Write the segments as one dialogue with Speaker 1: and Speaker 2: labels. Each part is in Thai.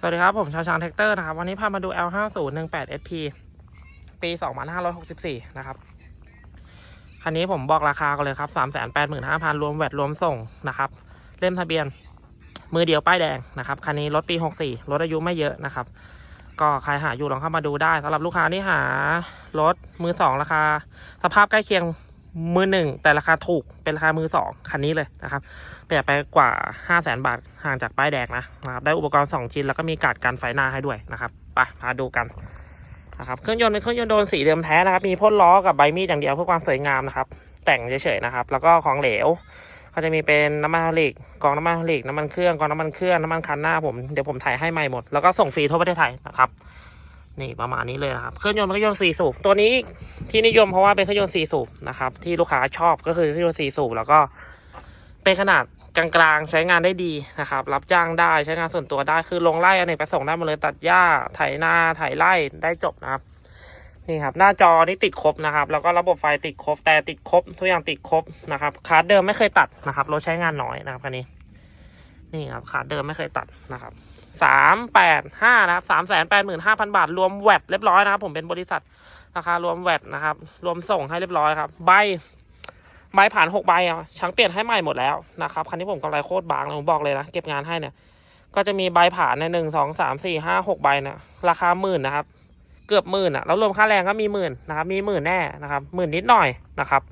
Speaker 1: สวัสดีครับ ผมชาชางแท็กเตอร์นะครับ วันนี้พามาดู L5018SP ปี 2564 นะครับ คันนี้ผมบอกราคากันเลยครับ 385,000 รวมแวดรวมส่งนะครับ เล่มทะเบียน มือเดียวป้ายแดงนะครับ คันนี้รถปี 64 รถอายุไม่เยอะนะครับ ก็ใครหาอยู่ลองเข้ามาดูได้สำหรับลูกค้าที่หารถมือสองราคา สภาพใกล้เคียง มือหนึ่งแต่ราคาถูกเป็นราคามือสองคันนี้เลยนะครับประหยัดไปกว่า5 0 0แสนบาทห่างจากป้ายแดงนะนะครับได้อุปกรณ์ 2 ชิ้นแล้วก็มีการ์ดกันไฟหน้าให้ด้วยนะครับไปพาดูกันนะครับเครื่องยนต์เป็นเครื่องยนต์โดนสีเดิมแท้นะครับ มีพ่นล้อกับใบมีดอย่างเดียวเพื่อความสวยงามนะครับ แต่งเฉยๆนะครับ แล้วก็ของเหลวก็จะมีเป็นน้ำมันไฮอลิกกองน้ำมันไฮอลิกน้ำมันเครื่องกองน้ำมันเครื่องน้ำมันคันหน้าผมเดี๋ยวผมถ่ายให้ใหม่หมดแล้วก็ส่งฟรีทั่วประเทศไทยนะครับ นี่ประมาณนี้เลยนะครับ เครื่องยนต์เป็นเครื่องยนต์สี่สูบตัวนี้ที่นิยมเพราะว่าเป็นเครื่องยนต์สี่สูบนะครับ ที่ลูกค้าชอบก็คือเครื่องยนต์สี่สูบแล้วก็เป็นขนาดกลางๆใช้งานได้ดีนะครับ รับจ้างได้ใช้งานส่วนตัวได้คือลงไร่อเนกประสงค์ได้หมาเลยตัดหญ้าไถนาไถไร่ได้จบนะครับนี่ครับหน้าจอนี่ติดครบนะครับ แล้วก็ระบบไฟติดครบ แต่ติดครบ ทุกอย่างติดครบนะครับขาร์ดเดิมไม่เคยตัดนะครับรถใช้งานน้อยนะครับคันนี้ นี่ครับขาร์ดเดิมไม่เคยตัดนะครับ สามแปดห้านะครับสามแสนแปดหมื่นห้าพันบาท รวมแวดเรียบร้อยนะครับ ผมเป็นบริษัทราคารวมแวดนะครับ รวมส่งให้เรียบร้อยครับ ใบ ใบผ่านหกใบอะช่างเปลี่ยนให้ใหม่หมดแล้วนะครับ คันนี้ผมกำไรโคตรบางเลยผมบอกเลยนะ เก็บงานให้เนี่ย ก็จะมีใบผ่านในหนึ่งสองสามสี่ห้าหกใบนี่ยราคาหมื่นนะครับ เกือบหมื่นอะ แล้วรวมค่าแรงก็มีหมื่นนะครับ มีหมื่นแน่นะครับ หมื่นนิดหน่อยนะครับ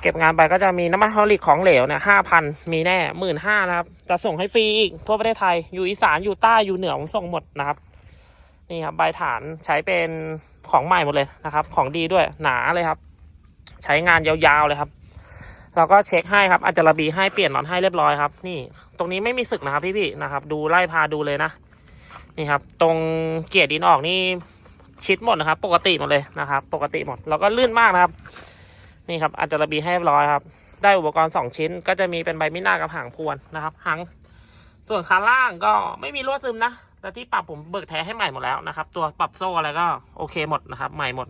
Speaker 1: เก็บงานไปก็จะมีน้ำมันฮอลิกของเหลวเนี่ยห้าพันมีแน่หมื่นห้านะครับ จะส่งให้ฟรีอีกทั่วประเทศไทย อยู่อีสานอยู่ใต้อยู่เหนือผมส่งหมดนะครับ นี่ครับใบฐานใช้เป็นของใหม่หมดเลยนะครับ ของดีด้วยหนาเลยครับ ใช้งานยาวๆเลยครับเราก็เช็คให้ครับอาจจะระบีให้เปลี่ยนนอตให้เรียบร้อยครับ นี่ ตรงนี้ไม่มีสึกนะครับพี่ๆนะครับ ดูไล่พาดูเลยนะนี่ครับ ตรงเกียร์ดินออกนี่ชิดหมดนะครับ ปกติหมดเลยนะครับ ปกติหมด แล้วก็ลื่นมากนะครับ นี่ครับอาจจะระบีให้เรียบร้อยครับ ได้อุปกรณ์สองชิ้น ก็จะมีเป็นใบมีดหน้ากับหางพวนนะครับหางส่วนขาล่างก็ไม่มีรั่วซึมนะแต่ที่ปรับผมเบิกแท้ให้ใหม่หมดแล้วนะครับ ตัวปรับโซ่อะไรก็โอเคหมดนะครับ ใหม่หมด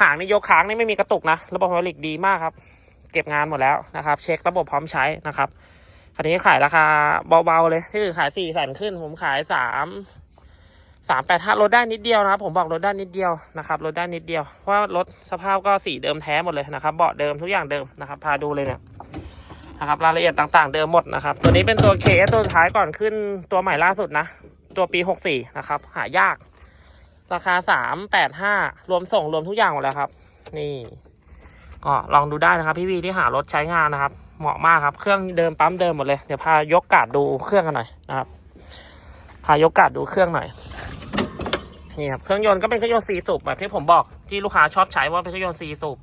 Speaker 1: หางนี่ยกค้างนี่ไม่มีกระตุกนะ ระบบไฮดรอลิกดีมากครับ เก็บงานหมดแล้วนะครับ เช็คระบบพร้อมใช้นะครับคันนี้ขายราคาเบาๆเลยที่อื่นขายสี่แสนขึ้น ผมขายสาม สามแปดห้าลดได้นิดเดียวนะครับ ผมบอกลดได้นิดเดียวนะครับลดได้นิดเดียวเพราะรถสภาพก็สีเดิมแท้หมดเลยนะครับเบาะเดิมทุกอย่างเดิมนะครับ พาดูเลยเนี่ยนะครับรายละเอียดต่างๆ เดิมหมดนะครับ ตัวนี้เป็นตัวเคสตัวสุดท้ายก่อนขึ้นตัวใหม่ล่าสุดนะ ตัวปีหกสี่นะครับ หายาก ราคาสามแปดห้ารวมส่งรวมทุกอย่างหมดแล้วครับ นี่ก็ลองดูได้นะครับ พี่วีที่หารถใช้งานนะครับ เหมาะมากครับเครื่องเดิมปั๊มเดิมหมดเลยเดี๋ยวพายกกาดดูเครื่องกันหน่อยนะครับ พายกกาดดูเครื่องหน่อย นี่ครับเครื่องยนต์ก็เป็นเครื่องยนต์สี่สูบแบบที่ผมบอกที่ลูกค้าชอบใช้ว่าเป็นเครื่องยนต์สี่สูบ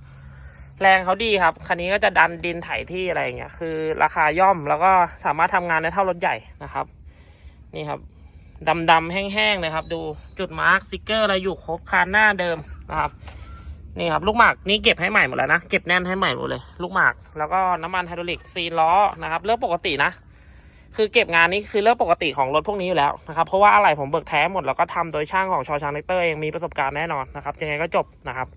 Speaker 1: แรงเขาดีครับ คันนี้ก็จะดันดินไถที่อะไรอย่างเงี้ย คือราคาย่อมแล้วก็สามารถทำงานได้เท่ารถใหญ่นะครับ นี่ครับดำๆแห้งๆเลยครับ ดูจุดมาร์กสติกเกอร์อะไรอยู่ครบคานหน้าเดิมนะครับ นี่ครับ ลูกหมากนี่เก็บให้ใหม่หมดแล้วนะ เก็บแน่นให้ใหม่หมดเลย ลูกหมาก แล้วก็น้ำมันไฮดรอลิกซีล้อนะครับ เรื่องปกตินะ คือเก็บงานนี้คือเรื่องปกติของรถพวกนี้อยู่แล้วนะครับ เพราะว่าอะไรผมเบิกแท้หมดแล้วก็ทำโดยช่างของชอชางเนเตอร์เองมีประสบการณ์แน่นอนนะครับยังไงก็จบนะครับ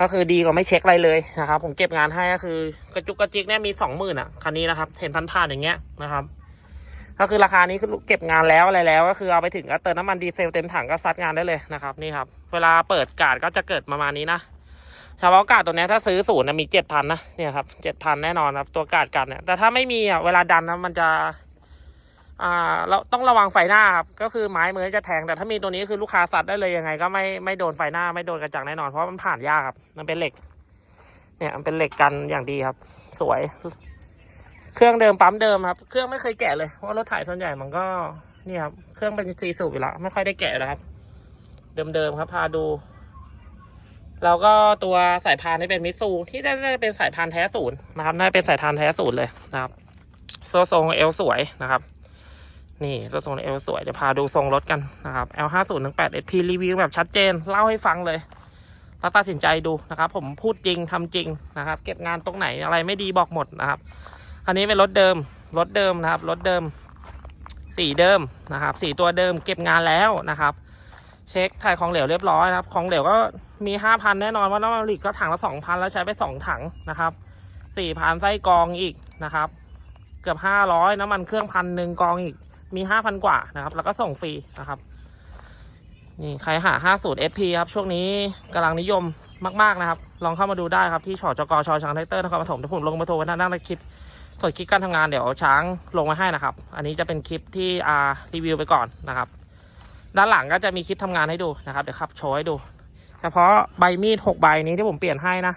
Speaker 1: ก็คือดีกว่าไม่เช็คอะไรเลยนะครับ ผมเก็บงานให้ก็คือกระจุกกระจิกเนี่ยมีสองหมื่นอะคันนี้นะครับ เห็นพันผ่านๆอย่างเงี้ยนะครับก็คือราคานี้คือเก็บงานแล้วอะไรแล้ว ก็คือเอาไปถึงก็เติมน้ำมันดีเซลเต็มถังก็ซัดงานได้เลยนะครับนี่ครับ เวลาเปิดกาดก็จะเกิดประมาณนี้นะเฉพาะกาดตัวเนี้ยถ้าซื้อศูนย์มีเจ็ดพันนะเนี่ยครับเจ็ดพันแน่นอนครับตัวกาดกันเนี่ยแต่ถ้าไม่มีอะเวลาดันนะมันจะ อ่าเราต้องระวังไฟหน้าครับก็คือไม้เหมือนจะแทงแต่ถ้ามีตัวนี้คือลูกค้าสัดได้เลยยังไง ก็ไม่ไม่โดนไฟหน้าไม่โดนกระจังแน่นอนเพราะมันผ่านยากครับ มันเป็นเหล็ก เนี่ยมันเป็นเหล็กกันอย่างดีครับ สวย เครื่องเดิมปั๊มเดิมครับ เครื่องไม่เคยแกะเลยเพราะรถถ่ายส่วนใหญ่มันก็เนี่ยครับเครื่องเป็นซีสูบอยู่แล้วไม่ค่อยได้แกะแล้วครับ เดิมๆครับพาดูแล้วก็ตัวสายพานนี่เป็นมิตซูที่ได้ได้เป็นสายพานแท้ศูนย์นะครับน่าเป็นสายพานแท้ศูนย์เลยนะครับโซทรงเอลสวยนะครับ นี่โซทรงเอลสวยเดี๋ยวพาดูทรงรถกันนะครับ L 5 0 1 8 SP รีวิวแบบชัดเจน เล่าให้ฟังเลยแล้วตัดสินใจดูนะครับ ผมพูดจริงทำจริงนะครับ เก็บงานตรงไหนอะไรไม่ดีบอกหมดนะครับ คันนี้เป็นรถเดิม รถเดิมนะครับ รถเดิม สีเดิมนะครับสีตัวเดิมเก็บงานแล้วนะครับ เช็คถ่ายของเหลวเรียบร้อยนะครับ ของเหลวก็มีห้าพันแน่นอนว่าน้ำมันหลิกก็ถังละสองพันแล้วใช้ไปสองถังนะครับสี่พันไส้กองอีกนะครับ เกือบห้าร้อยน้ำมันเครื่องพันหนึ่งกองอีก มีห้าพันกว่านะครับ แล้วก็ส่งฟรีนะครับ นี่ใครหา50 SP ครับ ช่วงนี้กำลังนิยมมาก ๆ นะครับ ลองเข้ามาดูได้ครับ ที่ชอจกชอช้างไทเตอร์นครปฐมเดี๋ยวผมลงมาโทรไว้ด้านล่างในคลิปส่วนคลิปการทำงานเดี๋ยวช้างลงมาให้นะครับ อันนี้จะเป็นคลิปที่อ่ารีวิวไปก่อนนะครับ ด้านหลังก็จะมีคลิปทำงานให้ดูนะครับเดี๋ยวขับโชว์ให้ดู เฉพาะใบมีด6ใบนี้ที่ผมเปลี่ยนให้นะ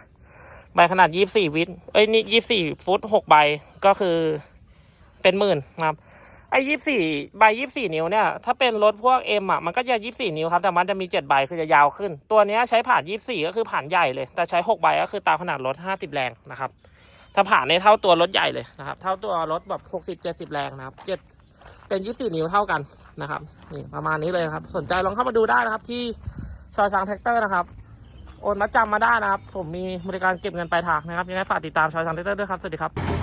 Speaker 1: ใบขนาด24วิตเอ้ยนี่24ฟุต6ใบก็คือเป็นหมื่นนะครับ อ้ยี่สี่ใบยี่สี่นิ้วเนี่ย ถ้าเป็นรถพวกเอ็มอะมันก็จะยี่สี่นิ้วครับ แต่มันจะมีเจ็ดใบคือจะยาวขึ้น ตัวนี้ใช้ผ่านยี่สี่ก็คือผ่านใหญ่เลย แต่ใช้หกใบก็คือตามขนาดรถห้าสิบแรงนะครับ ถ้าผ่านในเท่าตัวรถใหญ่เลยนะครับ เท่าตัวรถแบบหกสิบเจ็ดสิบแรงนะครับเจ็ดเป็นยี่สี่นิ้วเท่ากันนะครับนี่ประมาณนี้เลยครับ สนใจลองเข้ามาดูได้นะครับ ที่ชอช้างแท็กเตอร์นะครับโอนมาจำมาได้นะครับ ผมมีบริการเก็บเงินปลายทางนะครับยังไงฝากติดตามชอช้างแท็กเตอร์ด้วยครับสวัสดีครับ